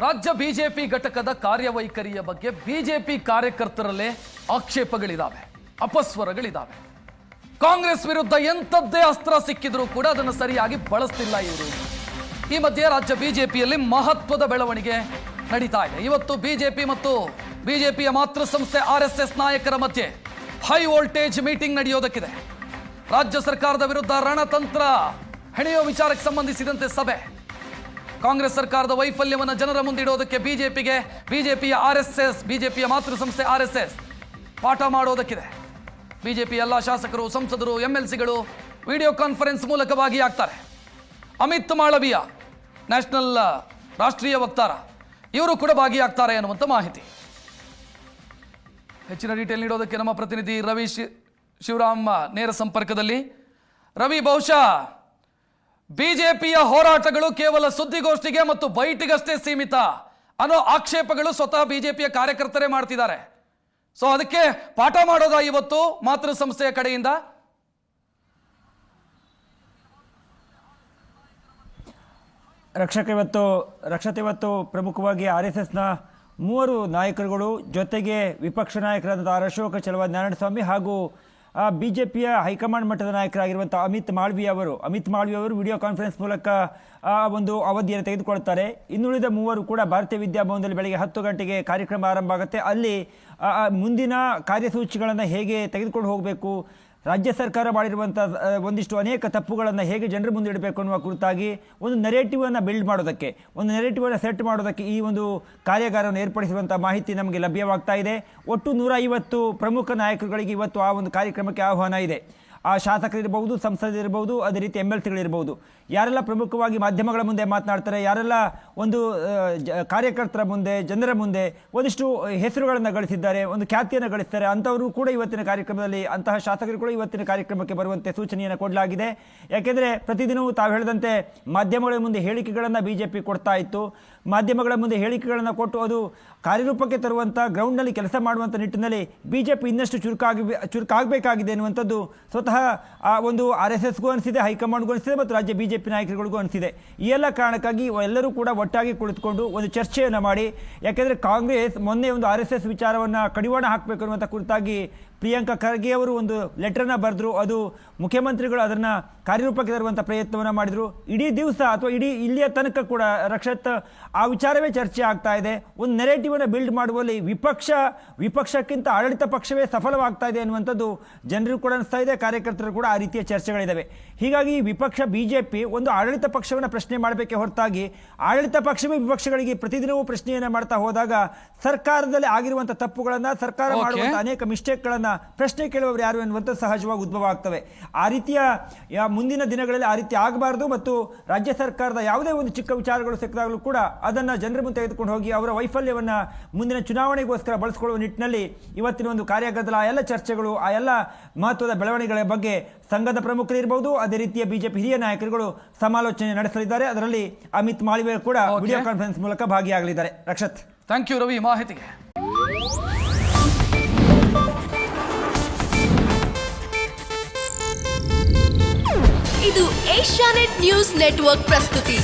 ರಾಜ್ಯ ಬಿಜೆಪಿ ಘಟಕದ ಕಾರ್ಯವೈಖರಿಯ ಬಗ್ಗೆ ಬಿಜೆಪಿ ಕಾರ್ಯಕರ್ತರಲ್ಲೇ ಆಕ್ಷೇಪಗಳಿದ್ದಾವೆ ಅಪಸ್ವರಗಳಿದ್ದಾವೆ ಕಾಂಗ್ರೆಸ್ ವಿರುದ್ಧ ಎಂಥದ್ದೇ ಅಸ್ತ್ರ ಸಿಕ್ಕಿದ್ರೂ ಕೂಡ ಅದನ್ನು ಸರಿಯಾಗಿ ಬಳಸ್ತಿಲ್ಲ ಇವರು. ಈ ಮಧ್ಯೆ ರಾಜ್ಯ ಬಿಜೆಪಿಯಲ್ಲಿ ಮಹತ್ವದ ಬೆಳವಣಿಗೆ ನಡೀತಾ ಇದೆ. ಇವತ್ತು ಬಿಜೆಪಿ ಮತ್ತು ಬಿಜೆಪಿಯ ಮಾತೃ ಸಂಸ್ಥೆ ಆರ್ ಎಸ್ ನಾಯಕರ ಮಧ್ಯೆ ಹೈ ವೋಲ್ಟೇಜ್ ಮೀಟಿಂಗ್ ನಡೆಯೋದಕ್ಕಿದೆ. ರಾಜ್ಯ ಸರ್ಕಾರದ ವಿರುದ್ಧ ರಣತಂತ್ರ ಹೆಣೆಯೋ ವಿಚಾರಕ್ಕೆ ಸಂಬಂಧಿಸಿದಂತೆ ಸಭೆ. ಕಾಂಗ್ರೆಸ್ ಸರ್ಕಾರದ ವೈಫಲ್ಯವನ್ನು ಜನರ ಮುಂದಿಡೋದಕ್ಕೆ ಬಿಜೆಪಿಗೆ, ಬಿಜೆಪಿಯ ಆರ್ ಎಸ್ ಎಸ್, ಬಿಜೆಪಿಯ ಮಾತೃ ಸಂಸ್ಥೆ ಆರ್ ಎಸ್ ಎಸ್ ಪಾಠ ಮಾಡೋದಕ್ಕಿದೆ. ಬಿಜೆಪಿ ಎಲ್ಲ ಶಾಸಕರು, ಸಂಸದರು, ಎಂ ಎಲ್ ಸಿಗಳು ವಿಡಿಯೋ ಕಾನ್ಫರೆನ್ಸ್ ಮೂಲಕ ಭಾಗಿಯಾಗ್ತಾರೆ ಅಮಿತ್ ಮಾಳವಿಯ ನ್ಯಾಷನಲ್ ರಾಷ್ಟ್ರೀಯ ವಕ್ತಾರ, ಇವರು ಕೂಡ ಭಾಗಿಯಾಗ್ತಾರೆ ಅನ್ನುವಂಥ ಮಾಹಿತಿ. ಹೆಚ್ಚಿನ ಡೀಟೇಲ್ ನೀಡೋದಕ್ಕೆ ನಮ್ಮ ಪ್ರತಿನಿಧಿ ರವಿ ಶಿವರಾಮ್ ನೇರ ಸಂಪರ್ಕದಲ್ಲಿ. ರವಿ, ಬಹುಶಃ ಬಿಜೆಪಿಯ ಹೋರಾಟಗಳು ಕೇವಲ ಸುದ್ದಿಗೋಷ್ಠಿಗೆ ಮತ್ತು ಬೈಟಿಗಷ್ಟೇ ಸೀಮಿತ. ಅನ್ನೋ ಆಕ್ಷೇಪಗಳು ಸ್ವತಃ ಬಿಜೆಪಿಯ ಕಾರ್ಯಕರ್ತರೇ ಮಾಡ್ತಿದ್ದಾರೆ. ಸೊ ಅದಕ್ಕೆ ಪಾಠ ಮಾಡೋದಾ ಇವತ್ತು ಮಾತೃ ಸಂಸ್ಥೆಯ ಕಡೆಯಿಂದ? ರಕ್ಷಕ ಇವತ್ತು ರಕ್ಷತೆ ಇವತ್ತು ಪ್ರಮುಖವಾಗಿ ಆರ್ ಎಸ್ ಎಸ್ನ ಮೂವರು ನಾಯಕರುಗಳು ಜೊತೆಗೆ ವಿಪಕ್ಷ ನಾಯಕರಾದಂಥ ಅಶೋಕ ಚಲವ ನಾರಾಯಣಸ್ವಾಮಿ ಹಾಗೂ ಬಿ ಜೆ ಪಿಯ ಹೈಕಮಾಂಡ್ ಮಟ್ಟದ ನಾಯಕರಾಗಿರುವಂಥ ಅಮಿತ್ ಮಾಳ್ವಿ ಅವರು. ಅಮಿತ್ ಮಾಳ್ವಿ ಅವರು ವಿಡಿಯೋ ಕಾನ್ಫರೆನ್ಸ್ ಮೂಲಕ ಒಂದು ಅವಧಿಯನ್ನು ತೆಗೆದುಕೊಳ್ತಾರೆ. ಇನ್ನುಳಿದ ಮೂವರು ಕೂಡ ಭಾರತೀಯ ವಿದ್ಯಾಭವನದಲ್ಲಿ ಬೆಳಗ್ಗೆ ಹತ್ತು ಗಂಟೆಗೆ ಕಾರ್ಯಕ್ರಮ ಆರಂಭ ಆಗುತ್ತೆ. ಅಲ್ಲಿ ಮುಂದಿನ ಕಾರ್ಯಸೂಚಿಗಳನ್ನು ಹೇಗೆ ತೆಗೆದುಕೊಂಡು ಹೋಗಬೇಕು? ರಾಜ್ಯ ಸರ್ಕಾರ ಮಾಡಿರುವಂಥ ಒಂದಿಷ್ಟು ಅನೇಕ ತಪ್ಪುಗಳನ್ನು ಹೇಗೆ ಜನರ ಮುಂದೆ ಇಡಬೇಕು ಅನ್ನುವ ಕುರಿತಾಗಿ ಒಂದು ನೆರೇಟಿವನ್ನು ಬಿಲ್ಡ್ ಮಾಡೋದಕ್ಕೆ, ಒಂದು ನೆರೇಟಿವನ್ನು ಸೆಟ್ ಮಾಡೋದಕ್ಕೆ ಈ ಒಂದು ಕಾರ್ಯಾಗಾರವನ್ನು ಏರ್ಪಡಿಸುವಂಥ ಮಾಹಿತಿ ನಮಗೆ ಲಭ್ಯವಾಗ್ತಾ ಇದೆ. ಒಟ್ಟು ನೂರ ಐವತ್ತು ಪ್ರಮುಖ ನಾಯಕರುಗಳಿಗೆ ಇವತ್ತು ಆ ಒಂದು ಕಾರ್ಯಕ್ರಮಕ್ಕೆ ಆಹ್ವಾನ ಇದೆ. ಆ ಶಾಸಕರಿರ್ಬೋದು ಸಂಸದರಿರ್ಬೋದು ಅದೇ ರೀತಿ ಎಂ ಎಲ್ ಸಿಗಳಿರ್ಬೋದು ಯಾರೆಲ್ಲ ಪ್ರಮುಖವಾಗಿ ಮಾಧ್ಯಮಗಳ ಮುಂದೆ ಮಾತನಾಡ್ತಾರೆ, ಯಾರೆಲ್ಲ ಒಂದು ಕಾರ್ಯಕರ್ತರ ಮುಂದೆ, ಜನರ ಮುಂದೆ ಒಂದಿಷ್ಟು ಹೆಸರುಗಳನ್ನು ಗಳಿಸಿದ್ದಾರೆ, ಒಂದು ಖ್ಯಾತಿಯನ್ನು ಗಳಿಸ್ತಾರೆ ಅಂಥವರು ಕೂಡ ಇವತ್ತಿನ ಕಾರ್ಯಕ್ರಮದಲ್ಲಿ, ಅಂತಹ ಶಾಸಕರು ಕೂಡ ಇವತ್ತಿನ ಕಾರ್ಯಕ್ರಮಕ್ಕೆ ಬರುವಂತೆ ಸೂಚನೆಯನ್ನು ಕೊಡಲಾಗಿದೆ. ಯಾಕೆಂದರೆ ಪ್ರತಿದಿನವೂ ತಾವು ಹೇಳಿದಂತೆ ಮಾಧ್ಯಮಗಳ ಮುಂದೆ ಹೇಳಿಕೆಗಳನ್ನು ಬಿ ಜೆ ಪಿ ಕೊಡ್ತಾ ಇತ್ತು. ಮಾಧ್ಯಮಗಳ ಮುಂದೆ ಹೇಳಿಕೆಗಳನ್ನು ಕೊಟ್ಟು ಅದು ಕಾರ್ಯರೂಪಕ್ಕೆ ತರುವಂಥ ಗ್ರೌಂಡ್ನಲ್ಲಿ ಕೆಲಸ ಮಾಡುವಂಥ ನಿಟ್ಟಿನಲ್ಲಿ ಬಿ ಜೆ ಪಿ ಇನ್ನಷ್ಟು ಚುರುಕಾಗಿ, ಚುರುಕಾಗಬೇಕಾಗಿದೆ ಎನ್ನುವಂಥದ್ದು ಸ್ವತಃ, ಆ, ಒಂದು ಆರ್ ಎಸ್ ಎಸ್ಗೂ ಅನಿಸಿದೆ, ಹೈಕಮಾಂಡ್ಗೂ ಅನಿಸಿದೆ, ಮತ್ತು ರಾಜ್ಯ ಬಿ ಜೆ ಪಿ ನಾಯಕರುಗಳಿಗೂ ಅನಿಸಿದೆ. ಈ ಎಲ್ಲ ಕಾರಣಕ್ಕಾಗಿ ಎಲ್ಲರೂ ಕೂಡ ಒಟ್ಟಾಗಿ ಕುಳಿತುಕೊಂಡು ಒಂದು ಚರ್ಚೆಯನ್ನು ಮಾಡಿ. ಯಾಕೆಂದರೆ ಕಾಂಗ್ರೆಸ್ ಮೊನ್ನೆ ಒಂದು ಆರ್ ಎಸ್ ಎಸ್ ವಿಚಾರವನ್ನು ಕಡಿವಾಣ ಹಾಕಬೇಕು ಅನ್ನುವಂಥ ಕುರಿತಾಗಿ ಪ್ರಿಯಾಂಕಾ ಖರ್ಗೆ ಅವರು ಒಂದು ಲೆಟರ್ನ ಬರೆದರು. ಅದು ಮುಖ್ಯಮಂತ್ರಿಗಳು ಅದನ್ನು ಕಾರ್ಯರೂಪಕ್ಕೆ ತರುವಂಥ ಪ್ರಯತ್ನವನ್ನು ಮಾಡಿದರು. ಇಡೀ ದಿವಸ ಅಥವಾ ಇಡೀ ಇಲ್ಲಿಯ ತನಕ ಕೂಡ ರಕ್ಷತ್ ಆ ವಿಚಾರವೇ ಚರ್ಚೆ ಆಗ್ತಾ ಇದೆ. ಒಂದು ನೆರೇಟಿವನ್ನು ಬಿಲ್ಡ್ ಮಾಡುವಲ್ಲಿ ವಿಪಕ್ಷ, ವಿಪಕ್ಷಕ್ಕಿಂತ ಆಡಳಿತ ಪಕ್ಷವೇ ಸಫಲವಾಗ್ತಾ ಇದೆ ಅನ್ನುವಂಥದ್ದು ಜನರು ಕೂಡ ಅನಿಸ್ತಾ ಇದೆ. ಕಾರ್ಯಕರ್ತರು ಕೂಡ ಆ ರೀತಿಯ ಚರ್ಚೆಗಳಿದ್ದಾವೆ ಹೀಗಾಗಿ ವಿಪಕ್ಷ ಬಿ ಜೆ ಪಿ ಒಂದು ಆಡಳಿತ ಪಕ್ಷವನ್ನು ಪ್ರಶ್ನೆ ಮಾಡಬೇಕೆ ಹೊರತಾಗಿ ಆಡಳಿತ ಪಕ್ಷವೇ ವಿಪಕ್ಷಗಳಿಗೆ ಪ್ರತಿದಿನವೂ ಪ್ರಶ್ನೆಯನ್ನು ಮಾಡ್ತಾ ಹೋದಾಗ ಸರ್ಕಾರದಲ್ಲಿ ಆಗಿರುವಂತಹ ತಪ್ಪುಗಳನ್ನು ಸರ್ಕಾರ ಮಾಡುವಂತಹ ಅನೇಕ ಮಿಸ್ಟೇಕ್ಗಳನ್ನು ಪ್ರಶ್ನೆ ಕೇಳುವವರು ಯಾರು ಎನ್ನುವಂಥ ಸಹಜವಾಗಿ ಉದ್ಭವ ಆಗ್ತವೆ ಆ ರೀತಿಯ ಮುಂದಿನ ದಿನಗಳಲ್ಲಿ ಆ ರೀತಿ ಆಗಬಾರದು ಮತ್ತು ರಾಜ್ಯ ಸರ್ಕಾರದ ಯಾವುದೇ ಒಂದು ಚಿಕ್ಕ ವಿಚಾರಗಳು ಸಿಕ್ಕಿದಾಗಲೂ ಕೂಡ ಅದನ್ನು ಜನರ ಮುಂದೆ ತೆಗೆದುಕೊಂಡು ಹೋಗಿ ಅವರ ವೈಫಲ್ಯವನ್ನು ಮುಂದಿನ ಚುನಾವಣೆಗೋಸ್ಕರ ಬಳಸಿಕೊಳ್ಳುವ ನಿಟ್ಟಿನಲ್ಲಿ ಇವತ್ತಿನ ಒಂದು ಕಾರ್ಯಾಗಾರದಲ್ಲಿ ಆ ಎಲ್ಲ ಚರ್ಚೆಗಳು ಆ ಎಲ್ಲ ಮಹತ್ವದ ಬೆಳವಣಿಗೆಗಳ ಬಗ್ಗೆ ಸಂಘದ ಪ್ರಮುಖರು ಇರಬಹುದು ಅದೇ ರೀತಿಯ ಬಿಜೆಪಿ ಹಿರಿಯ ನಾಯಕರುಗಳು ಸಮಾಲೋಚನೆ ನಡೆಸಲಿದ್ದಾರೆ ಅದರಲ್ಲಿ ಅಮಿತ್ ಮಾಳಿವೆ ಕೂಡ. ವಿಡಿಯೋ ಕಾನ್ಫರೆನ್ಸ್ ಮೂಲಕ ಭಾಗಿಯಾಗಲಿದ್ದಾರೆ. ರಕ್ಷತ್. ಥ್ಯಾಂಕ್ ಯು ರವಿ ಮಾಹಿತಿಗೆ. ಇದು ಏಷ್ಯಾನೆಟ್ ನ್ಯೂಸ್ ನೆಟ್ವರ್ಕ್ ಪ್ರಸ್ತುತಿ.